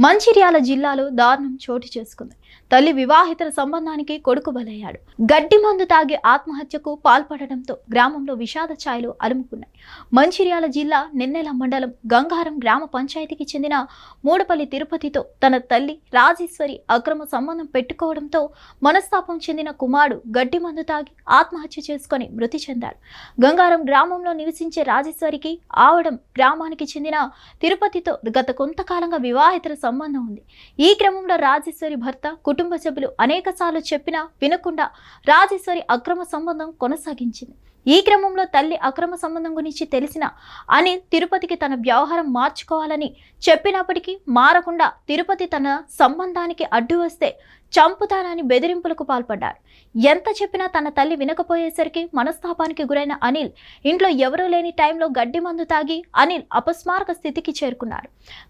మంచిర్యాల జిల్లాలో దారుణం చోటు చేసుకుంది. తల్లి వివాహితర సంబంధానికి కొడుకు బలయ్యాడు. గడ్డి మందు తాగి ఆత్మహత్యకు పాల్పడడంతో గ్రామంలో విషాద ఛాయలు అలుముకున్నాయి. మంచిర్యాల జిల్లా నిన్నెల మండలం గంగారం గ్రామ పంచాయతీకి చెందిన మూడపల్లి తిరుపతితో తన తల్లి రాజేశ్వరి అక్రమ సంబంధం పెట్టుకోవడంతో మనస్తాపం చెందిన కుమారుడు గడ్డి మందు తాగి ఆత్మహత్య చేసుకొని మృతి చెందాడు. గంగారం గ్రామంలో నివసించే రాజేశ్వరికి ఆవడం గ్రామానికి చెందిన తిరుపతితో గత కొంతకాలంగా వివాహితర సంబంధం ఉంది. ఈ క్రమంలో రాజేశ్వరి భర్త కుటుంబ సభ్యులు అనేకసార్లు చెప్పినా వినకుండా రాజేశ్వరి అక్రమ సంబంధం కొనసాగించింది. ఈ క్రమంలో తల్లి అక్రమ సంబంధం గురించి తెలిసిన అనిల్ తిరుపతికి తన వ్యవహారం మార్చుకోవాలని చెప్పినప్పటికీ మారకుండా తిరుపతి తన సంబంధానికి అడ్డు వస్తే చంపుతానని బెదిరింపులకు పాల్పడ్డాడు. ఎంత చెప్పినా తన తల్లి వినకపోయేసరికి మనస్తాపానికి గురైన అనిల్ ఇంట్లో ఎవరూ లేని టైంలో గడ్డి మందు తాగి అనిల్ అపస్మారక స్థితికి చేరుకున్నాడు.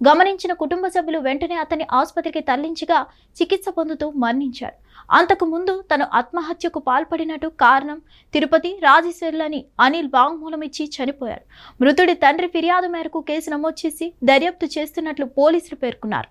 గమనించిన కుటుంబ సభ్యులు వెంటనే అతని ఆసుపత్రికి తరలించగా చికిత్స పొందుతూ మరణించాడు. అంతకు ముందు తను ఆత్మహత్యకు పాల్పడినట్టు కారణం తిరుపతి రాజేశ్వర్లని అనిల్ వాంగ్మూలం ఇచ్చి చనిపోయాడు మృతుడి తండ్రి ఫిర్యాదు మేరకు కేసు నమోదు చేసి దర్యాప్తు చేస్తున్నట్లు పోలీసులు పేర్కొన్నారు.